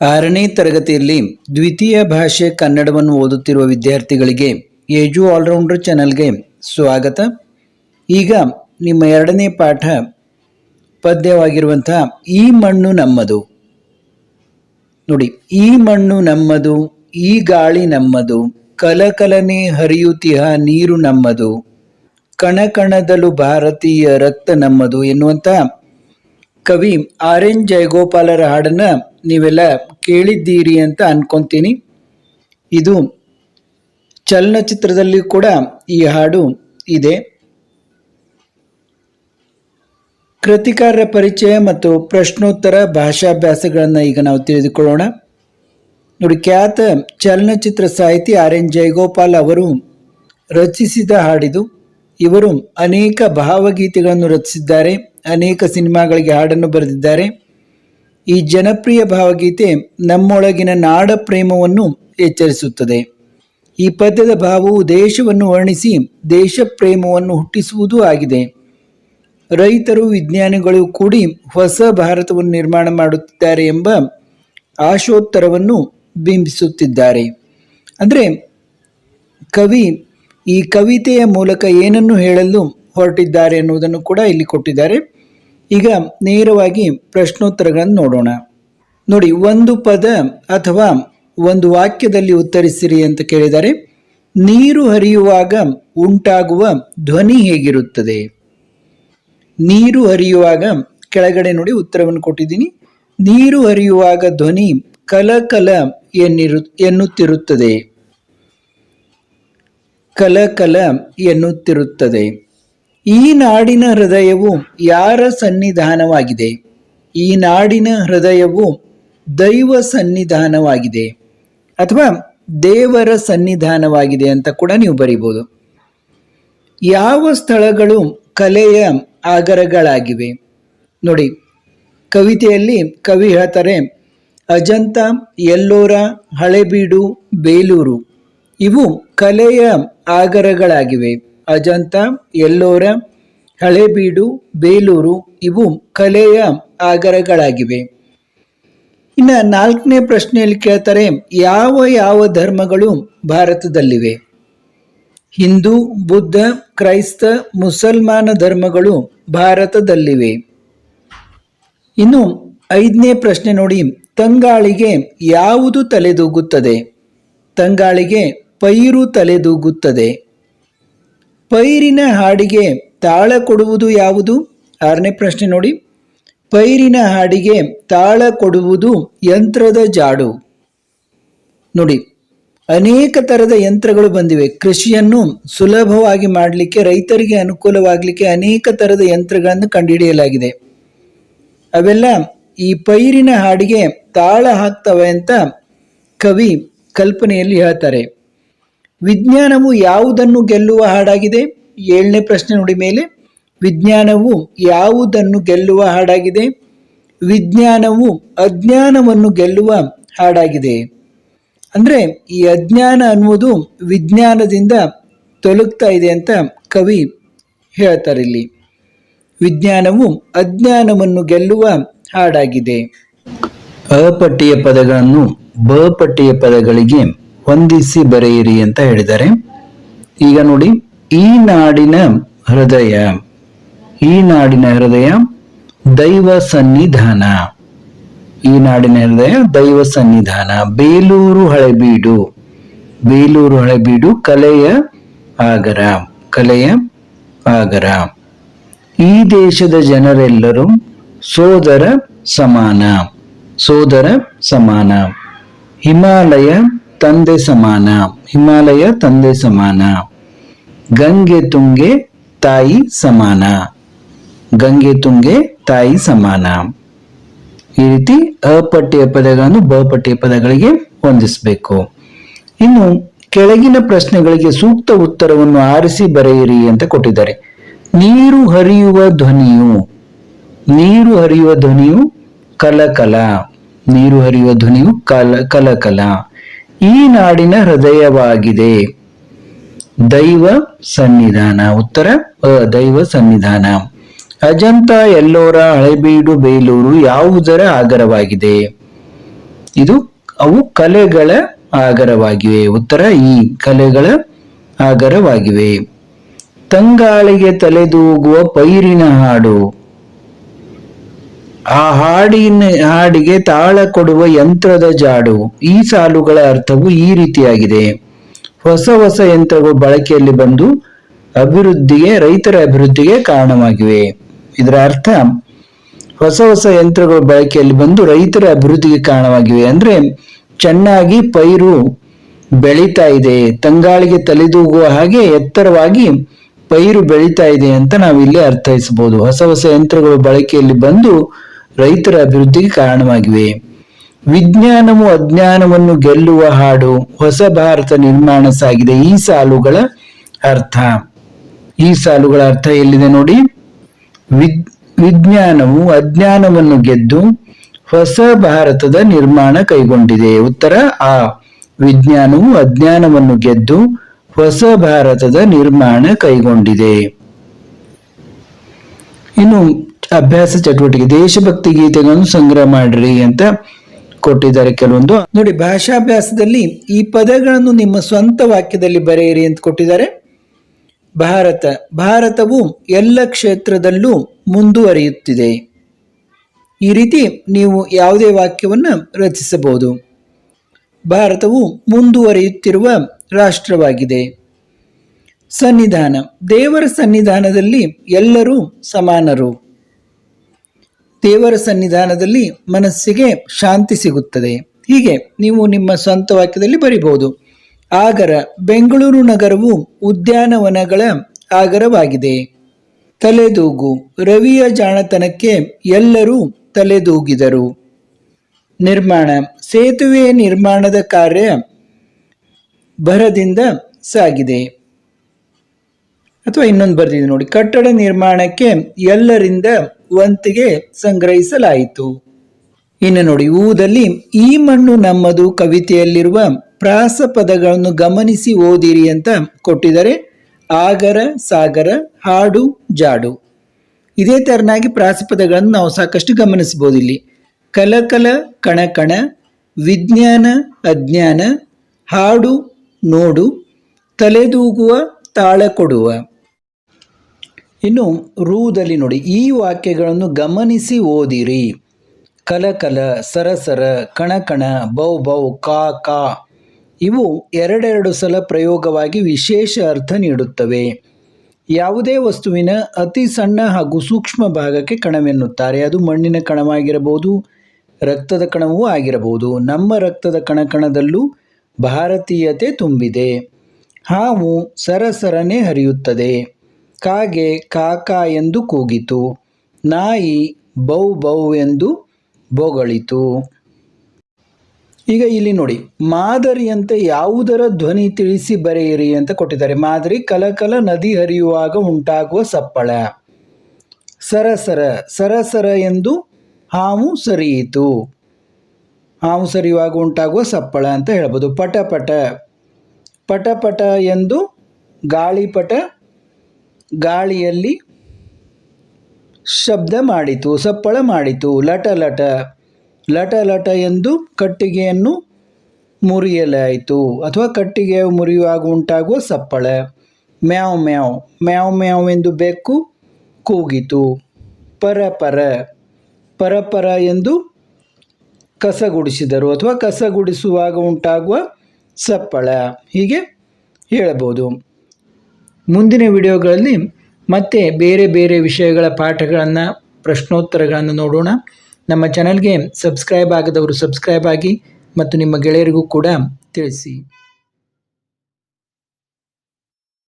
ಆರನೇ ತರಗತಿಯಲ್ಲಿ ದ್ವಿತೀಯ ಭಾಷೆ ಕನ್ನಡವನ್ನು ಓದುತ್ತಿರುವ ವಿದ್ಯಾರ್ಥಿಗಳಿಗೆ ಏಜು ಆಲ್ರೌಂಡರ್ ಚಾನಲ್ಗೆ ಸ್ವಾಗತ. ಈಗ ನಿಮ್ಮ ಎರಡನೇ ಪಾಠ ಪದ್ಯವಾಗಿರುವಂತಹ ಈ ಮಣ್ಣು ನಮ್ಮದು. ನೋಡಿ, ಈ ಮಣ್ಣು ನಮ್ಮದು, ಈ ಗಾಳಿ ನಮ್ಮದು, ಕಲಕಲನೆ ಹರಿಯುತ್ತಿಹ ನೀರು ನಮ್ಮದು, ಕಣಕಣದಲು ಭಾರತೀಯ ರಕ್ತ ನಮ್ಮದು ಎನ್ನುವಂಥ ಕವಿ ಆರ್ ಎನ್ ಜಯಗೋಪಾಲರ ಹಾಡನ್ನ ನೀವೆಲ್ಲ ಕೇಳಿದ್ದೀರಿ ಅಂತ ಅನ್ಕೊಂತೀನಿ. ಇದು ಚಲನಚಿತ್ರದಲ್ಲಿ ಕೂಡ ಈ ಹಾಡು ಇದೆ. ಕೃತಿಕಾರರ ಪರಿಚಯ ಮತ್ತು ಪ್ರಶ್ನೋತ್ತರ ಭಾಷಾಭ್ಯಾಸಗಳನ್ನು ಈಗ ನಾವು ತಿಳಿದುಕೊಳ್ಳೋಣ. ನೋಡಿ, ಖ್ಯಾತ ಚಲನಚಿತ್ರ ಸಾಹಿತಿ ಆರ್ ಎನ್ ಜಯಗೋಪಾಲ್ ಅವರು ರಚಿಸಿದ ಹಾಡಿದು ಇವರು ಅನೇಕ ಭಾವಗೀತೆಗಳನ್ನು ರಚಿಸಿದ್ದಾರೆ, ಅನೇಕ ಸಿನಿಮಾಗಳಿಗೆ ಹಾಡನ್ನು ಬರೆದಿದ್ದಾರೆ. ಈ ಜನಪ್ರಿಯ ಭಾವಗೀತೆ ನಮ್ಮೊಳಗಿನ ನಾಡ ಪ್ರೇಮವನ್ನು ಎಚ್ಚರಿಸುತ್ತದೆ. ಈ ಪದ್ಯದ ಭಾವವು ದೇಶವನ್ನು ವರ್ಣಿಸಿ ದೇಶ ಪ್ರೇಮವನ್ನು ಹುಟ್ಟಿಸುವುದೂ ಆಗಿದೆ. ರೈತರು, ವಿಜ್ಞಾನಿಗಳು ಕೂಡಿ ಹೊಸ ಭಾರತವನ್ನು ನಿರ್ಮಾಣ ಮಾಡುತ್ತಿದ್ದಾರೆ ಎಂಬ ಆಶೋತ್ತರವನ್ನು ಬಿಂಬಿಸುತ್ತಿದ್ದಾರೆ. ಅಂದರೆ, ಕವಿ ಈ ಕವಿತೆಯ ಮೂಲಕ ಏನನ್ನು ಹೇಳಲು ಹೊರಟಿದ್ದಾರೆ ಅನ್ನುವುದನ್ನು ಕೂಡ ಇಲ್ಲಿ ಕೊಟ್ಟಿದ್ದಾರೆ. ಈಗ ನೇರವಾಗಿ ಪ್ರಶ್ನೋತ್ತರಗಳನ್ನು ನೋಡೋಣ. ನೋಡಿ, ಒಂದು ಪದ ಅಥವಾ ಒಂದು ವಾಕ್ಯದಲ್ಲಿ ಉತ್ತರಿಸಿರಿ ಅಂತ ಕೇಳಿದರೆ, ನೀರು ಹರಿಯುವಾಗ ಉಂಟಾಗುವ ಧ್ವನಿ ಹೇಗಿರುತ್ತದೆ? ನೀರು ಹರಿಯುವಾಗ, ಕೆಳಗಡೆ ನೋಡಿ ಉತ್ತರವನ್ನು ಕೊಟ್ಟಿದ್ದೀನಿ. ನೀರು ಹರಿಯುವಾಗ ಧ್ವನಿ ಕಲಕಲ ಎನ್ನಿರು, ಎನ್ನುತ್ತಿರುತ್ತದೆ. ಕಲಕಲ ಎನ್ನುತ್ತಿರುತ್ತದೆ. ಈ ನಾಡಿನ ಹೃದಯವು ಯಾರ ಸನ್ನಿಧಾನವಾಗಿದೆ? ಈ ನಾಡಿನ ಹೃದಯವು ದೈವ ಸನ್ನಿಧಾನವಾಗಿದೆ ಅಥವಾ ದೇವರ ಸನ್ನಿಧಾನವಾಗಿದೆ ಅಂತ ಕೂಡ ನೀವು ಬರಿಬೋದು. ಯಾವ ಸ್ಥಳಗಳು ಕಲೆಯ ಆಗರಗಳಾಗಿವೆ? ನೋಡಿ, ಕವಿತೆಯಲ್ಲಿ ಕವಿ ಹೇಳ್ತಾರೆ, ಅಜಂತ, ಎಲ್ಲೋರ, ಹಳೆಬೀಡು, ಬೇಲೂರು, ಇವು ಕಲೆಯ ಆಗರಗಳಾಗಿವೆ. ಅಜಂತ, ಎಲ್ಲೋರ, ಹಳೆಬೀಡು, ಬೇಲೂರು ಇವು ಕಲೆಯ ಆಗರಗಳಾಗಿವೆ. ಇನ್ನು ನಾಲ್ಕನೇ ಪ್ರಶ್ನೆಯಲ್ಲಿ ಕೇಳ್ತಾರೆ, ಯಾವ ಯಾವ ಧರ್ಮಗಳು ಭಾರತದಲ್ಲಿವೆ? ಹಿಂದೂ, ಬುದ್ಧ, ಕ್ರೈಸ್ತ, ಮುಸಲ್ಮಾನ ಧರ್ಮಗಳು ಭಾರತದಲ್ಲಿವೆ. ಇನ್ನು ಐದನೇ ಪ್ರಶ್ನೆ ನೋಡಿ, ತಂಗಾಳಿಗೆ ಯಾವುದು ತಲೆದೂಗುತ್ತದೆ? ತಂಗಾಳಿಗೆ ಪೈರು ತಲೆದೂಗುತ್ತದೆ. ಪೈರಿನ ಹಾಡಿಗೆ ತಾಳ ಕೊಡುವುದು ಯಾವುದು? ಆರನೇ ಪ್ರಶ್ನೆ ನೋಡಿ. ಪೈರಿನ ಹಾಡಿಗೆ ತಾಳ ಕೊಡುವುದು ಯಂತ್ರದ ಜಾಡು. ನೋಡಿ. ಅನೇಕ ತರದ ಯಂತ್ರಗಳು ಬಂದಿವೆ. ಕೃಷಿಯನ್ನು ಸುಲಭವಾಗಿ ಮಾಡಲಿಕ್ಕೆ, ರೈತರಿಗೆ ಅನುಕೂಲವಾಗಲಿಕ್ಕೆ ಅನೇಕ ತರದ ಯಂತ್ರಗಳನ್ನು ಕಂಡುಹಿಡಿಯಲಾಗಿದೆ. ಅವೆಲ್ಲ ಈ ಪೈರಿನ ಹಾಡಿಗೆ ತಾಳ ಹಾಕ್ತವೆ ಅಂತ ಕವಿ ಕಲ್ಪನೆಯಲ್ಲಿ ಹೇಳ್ತಾರೆ. ವಿಜ್ಞಾನವು ಯಾವುದನ್ನು ಗೆಲ್ಲುವ ಹಾಡಾಗಿದೆ? ಏಳನೇ ಪ್ರಶ್ನೆ ನೋಡಿ ಮೇಲೆ. ವಿಜ್ಞಾನವು ಯಾವುದನ್ನು ಗೆಲ್ಲುವ ಹಾಡಾಗಿದೆ? ವಿಜ್ಞಾನವು ಅಜ್ಞಾನವನ್ನು ಗೆಲ್ಲುವ ಹಾಡಾಗಿದೆ. ಅಂದರೆ ಈ ಅಜ್ಞಾನ ಅನ್ನುವುದು ವಿಜ್ಞಾನದಿಂದ ತೊಲಗ್ತಾ ಇದೆ ಅಂತ ಕವಿ ಹೇಳ್ತಾರೆ ಇಲ್ಲಿ. ವಿಜ್ಞಾನವು ಅಜ್ಞಾನವನ್ನು ಗೆಲ್ಲುವ ಹಾಡಾಗಿದೆ. ಅಪಟ್ಟಿಯ ಪದಗಳನ್ನು ಬ ಪಟ್ಟಿಯ ಪದಗಳಿಗೆ ಹೊಂದಿಸಿ ಬರೆಯಿರಿ ಅಂತ ಹೇಳಿದ್ದಾರೆ. ಈಗ ನೋಡಿ, ಈ ನಾಡಿನ ಹೃದಯ, ಈ ನಾಡಿನ ಹೃದಯ ದೈವ ಸನ್ನಿಧಾನ. ಈ ನಾಡಿನ ಹೃದಯ ದೈವ ಸನ್ನಿಧಾನ. ಬೇಲೂರು ಹಳೆಬೀಡು ಬೇಲೂರು ಹಳೆಬೀಡು ಕಲೆಯ ಆಗರ ಕಲೆಯ ಆಗರ. ಈ ದೇಶದ ಜನರೆಲ್ಲರೂ ಸೋದರ ಸಮಾನ ಸೋದರ ಸಮಾನ. ಹಿಮಾಲಯ ತಂದೆ ಸಮಾನ, ಹಿಮಾಲಯ ತಂದೆ ಸಮಾನ, ಗಂಗೆ ತುಂಗೆ ತಾಯಿ ಸಮಾನ, ಗಂಗೆ ತುಂಗೆ ತಾಯಿ ಸಮಾನ. ಈ ರೀತಿ ಅಪಠ್ಯ ಪದಗಳನ್ನು ಬ ಪದಗಳಿಗೆ ಹೊಂದಿಸಬೇಕು. ಇನ್ನು ಕೆಳಗಿನ ಪ್ರಶ್ನೆಗಳಿಗೆ ಸೂಕ್ತ ಉತ್ತರವನ್ನು ಆರಿಸಿ ಬರೆಯಿರಿ ಅಂತ ಕೊಟ್ಟಿದ್ದಾರೆ. ನೀರು ಹರಿಯುವ ಧ್ವನಿಯು, ನೀರು ಹರಿಯುವ ಧ್ವನಿಯು ಕಲಕಲ, ನೀರು ಹರಿಯುವ ಧ್ವನಿಯು ಕಲ, ಕಲಕಲ. ಈ ನಾಡಿನ ಹೃದಯವಾಗಿದೆ. ದೈವ ಸನ್ನಿಧಾನ. ಉತ್ತರ ಅ ದೈವ ಸನ್ನಿಧಾನ. ಅಜಂತ ಎಲ್ಲೋರ ಹಳೆಬೀಡು ಬೇಲೂರು ಯಾವುದರ ಆಗರವಾಗಿದೆ? ಇದು ಅವು ಕಲೆಗಳ ಆಗರವಾಗಿವೆ. ಉತ್ತರ, ಈ ಕಲೆಗಳ ಆಗರವಾಗಿವೆ. ತಂಗಾಳಿಗೆ ತಲೆದೂಗುವ ಪೈರಿನ ಹಾಡು. ಆ ಹಾಡಿನ ಹಾಡಿಗೆ ತಾಳ ಕೊಡುವ ಯಂತ್ರದ ಜಾಡು. ಈ ಸಾಲುಗಳ ಅರ್ಥವು ಈ ರೀತಿಯಾಗಿದೆ. ಹೊಸ ಹೊಸ ಯಂತ್ರಗಳು ಬಳಕೆಯಲ್ಲಿ ಬಂದು ಅಭಿವೃದ್ಧಿಗೆ, ರೈತರ ಅಭಿವೃದ್ಧಿಗೆ ಕಾರಣವಾಗಿವೆ. ಇದರ ಅರ್ಥ, ಹೊಸ ಹೊಸ ಯಂತ್ರಗಳು ಬಳಕೆಯಲ್ಲಿ ಬಂದು ರೈತರ ಅಭಿವೃದ್ಧಿಗೆ ಕಾರಣವಾಗಿವೆ ಅಂದ್ರೆ ಚೆನ್ನಾಗಿ ಪೈರು ಬೆಳೀತಾ ಇದೆ. ತಂಗಾಳಿಗೆ ತಲೆದೂಗುವ ಹಾಗೆ ಎತ್ತರವಾಗಿ ಪೈರು ಬೆಳೀತಾ ಇದೆ ಅಂತ ನಾವಿಲ್ಲಿ ಅರ್ಥೈಸಬಹುದು. ಹೊಸ ಹೊಸ ಯಂತ್ರಗಳು ಬಳಕೆಯಲ್ಲಿ ಬಂದು ರೈತರ ಅಭಿವೃದ್ಧಿಗೆ ಕಾರಣವಾಗಿವೆ. ವಿಜ್ಞಾನವು ಅಜ್ಞಾನವನ್ನು ಗೆಲ್ಲುವ ಹಾಡು ಹೊಸ ಭಾರತ ನಿರ್ಮಾಣ ಸಾಗಿದೆ. ಈ ಸಾಲುಗಳ ಅರ್ಥ. ಈ ಸಾಲುಗಳ ಅರ್ಥ ಎಲ್ಲಿದೆ ನೋಡಿ? ವಿಜ್ಞಾನವು ಅಜ್ಞಾನವನ್ನು ಗೆದ್ದು ಹೊಸ ಭಾರತದ ನಿರ್ಮಾಣ ಕೈಗೊಂಡಿದೆ. ಉತ್ತರ ಆ. ವಿಜ್ಞಾನವು ಅಜ್ಞಾನವನ್ನು ಗೆದ್ದು ಹೊಸ ಭಾರತದ ನಿರ್ಮಾಣ ಕೈಗೊಂಡಿದೆ. ಇನ್ನು ಅಭ್ಯಾಸ ಚಟುವಟಿಕೆ, ದೇಶಭಕ್ತಿ ಗೀತೆಗಳನ್ನು ಸಂಗ್ರಹ ಮಾಡಿರಿ ಅಂತ ಕೊಟ್ಟಿದ್ದಾರೆ ಕೆಲವೊಂದು. ನೋಡಿ, ಭಾಷಾಭ್ಯಾಸದಲ್ಲಿ ಈ ಪದಗಳನ್ನು ನಿಮ್ಮ ಸ್ವಂತ ವಾಕ್ಯದಲ್ಲಿ ಬರೆಯಿರಿ ಅಂತ ಕೊಟ್ಟಿದ್ದಾರೆ. ಭಾರತ, ಭಾರತವು ಎಲ್ಲ ಕ್ಷೇತ್ರದಲ್ಲೂ ಮುಂದುವರಿಯುತ್ತಿದೆ. ಈ ರೀತಿ ನೀವು ಯಾವುದೇ ವಾಕ್ಯವನ್ನು ರಚಿಸಬಹುದು. ಭಾರತವು ಮುಂದುವರಿಯುತ್ತಿರುವ ರಾಷ್ಟ್ರವಾಗಿದೆ. ಸನ್ನಿಧಾನ, ದೇವರ ಸನ್ನಿಧಾನದಲ್ಲಿ ಎಲ್ಲರೂ ಸಮಾನರು. ದೇವರ ಸನ್ನಿಧಾನದಲ್ಲಿ ಮನಸ್ಸಿಗೆ ಶಾಂತಿ ಸಿಗುತ್ತದೆ. ಹೀಗೆ ನೀವು ನಿಮ್ಮ ಸ್ವಂತ ವಾಕ್ಯದಲ್ಲಿ ಬರಿಬಹುದು. ಆಗರ ಬೆಂಗಳೂರು ನಗರವು ಉದ್ಯಾನವನಗಳ ಆಗರವಾಗಿದೆ. ತಲೆದೂಗು. ರವಿಯ ಜಾಣತನಕ್ಕೆ ಎಲ್ಲರೂ ತಲೆದೂಗಿದರು. ನಿರ್ಮಾಣ. ಸೇತುವೆ ನಿರ್ಮಾಣದ ಕಾರ್ಯ ಭರದಿಂದ ಸಾಗಿದೆ. ಅಥವಾ ಇನ್ನೊಂದು ಬರ್ದಿದೆ ನೋಡಿ. ಕಟ್ಟಡ ನಿರ್ಮಾಣಕ್ಕೆ ಎಲ್ಲರಿಂದ ವಂತಿಗೆ ಸಂಗ್ರಹಿಸಲಾಯಿತು. ಇನ್ನು ನೋಡಿ, ಊದಲ್ಲಿ ಈ ಮಣ್ಣು ನಮ್ಮದು ಕವಿತೆಯಲ್ಲಿರುವ ಪ್ರಾಸ ಪದಗಳನ್ನು ಗಮನಿಸಿ ಓದಿರಿ ಅಂತ ಕೊಟ್ಟಿದ್ದಾರೆ. ಆಗರ, ಸಾಗರ, ಹಾಡು, ಜಾಡು. ಇದೇ ತೆರನಾಗಿ ಪ್ರಾಸಪದಗಳನ್ನು ನಾವು ಸಾಕಷ್ಟು ಗಮನಿಸಬಹುದು ಇಲ್ಲಿ ಕಲಕಲ, ಕಣಕಣ, ವಿಜ್ಞಾನ, ಅಜ್ಞಾನ, ಹಾಡು, ನೋಡು, ತಲೆದೂಗುವ ತಾಳ ಕೊಡುವ ಇನ್ನು ರೂದಲ್ಲಿ ನೋಡಿ, ಈ ವಾಕ್ಯಗಳನ್ನು ಗಮನಿಸಿ ಓದಿರಿ. ಕಲಕಲ ಸರಸರ ಕಣಕಣ ಬೌ ಬೌ, ಕಾ ಕಾ. ಇವು ಎರಡೆರಡು ಸಲ ಪ್ರಯೋಗವಾಗಿ ವಿಶೇಷ ಅರ್ಥ ನೀಡುತ್ತವೆ. ಯಾವುದೇ ವಸ್ತುವಿನ ಅತಿ ಸಣ್ಣ ಹಾಗೂ ಸೂಕ್ಷ್ಮ ಭಾಗಕ್ಕೆ ಕಣವೆನ್ನುತ್ತಾರೆ. ಅದು ಮಣ್ಣಿನ ಕಣವಾಗಿರಬಹುದು, ರಕ್ತದ ಕಣವೂ ಆಗಿರಬಹುದು. ನಮ್ಮ ರಕ್ತದ ಕಣಕಣದಲ್ಲೂ ಭಾರತೀಯತೆ ತುಂಬಿದೆ. ಹಾವು ಸರಸರನೆ ಹರಿಯುತ್ತದೆ. ಕಾಗೆ ಕಾಕಾ ಎಂದು ಕೂಗಿತು. ನಾಯಿ ಬೌ ಬೌ ಎಂದು ಬೊಗಳಿತು. ಈಗ ಇಲ್ಲಿ ನೋಡಿ, ಮಾದರಿಯಂತೆ ಯಾವುದರ ಧ್ವನಿ ತಿಳಿಸಿ ಬರೆಯಿರಿ ಅಂತ ಕೊಟ್ಟಿದ್ದಾರೆ. ಮಾದರಿ ಕಲಕಲ ನದಿ ಹರಿಯುವಾಗ ಉಂಟಾಗುವ ಸಪ್ಪಳ. ಸರಸರ ಸರಸರ ಎಂದು ಹಾವು ಸರಿಯಿತು. ಹಾವು ಸರಿಯುವಾಗ ಉಂಟಾಗುವ ಸಪ್ಪಳ ಅಂತ ಹೇಳ್ಬೋದು. ಪಟಪಟ ಪಟಪಟ ಪಟ ಪಟ ಎಂದು ಗಾಳಿಪಟ ಗಾಳಿಯಲ್ಲಿ ಶಬ್ದ ಮಾಡಿತು, ಸಪ್ಪಳ ಮಾಡಿತು, ಲಟ ಲಟ ಲಟ ಲಟ ಎಂದು ಕಟ್ಟಿಗೆಯನ್ನು ಮುರಿಯಲಾಯಿತು. ಅಥವಾ ಕಟ್ಟಿಗೆ ಮುರಿಯುವಾಗ ಉಂಟಾಗುವ ಸಪ್ಪಳ. ಮ್ಯಾವ್ ಮ್ಯಾವ್ ಮ್ಯಾವ್ ಮ್ಯಾವ್ ಎಂದು ಬೆಕ್ಕು ಕೂಗಿತು. ಪರ ಪರ ಪರ ಪರ ಎಂದು ಕಸಗುಡಿಸಿದರು. ಅಥವಾ ಕಸಗುಡಿಸುವಾಗ ಉಂಟಾಗುವ ಸಪ್ಪಳ. ಹೀಗೆ ಹೇಳಬಹುದು. ಮುಂದಿನ ವಿಡಿಯೋಗಳಲ್ಲಿ ಮತ್ತೆ ಬೇರೆ ಬೇರೆ ವಿಷಯಗಳ ಪಾಠಗಳನ್ನು, ಪ್ರಶ್ನೋತ್ತರಗಳನ್ನು ನೋಡೋಣ. ನಮ್ಮ ಚಾನಲ್ಗೆ ಸಬ್ಸ್ಕ್ರೈಬ್ ಆಗದವರು ಸಬ್ಸ್ಕ್ರೈಬ್ ಆಗಿ ಮತ್ತು ನಿಮ್ಮ ಗೆಳೆಯರಿಗೂ ಕೂಡ ತಿಳಿಸಿ.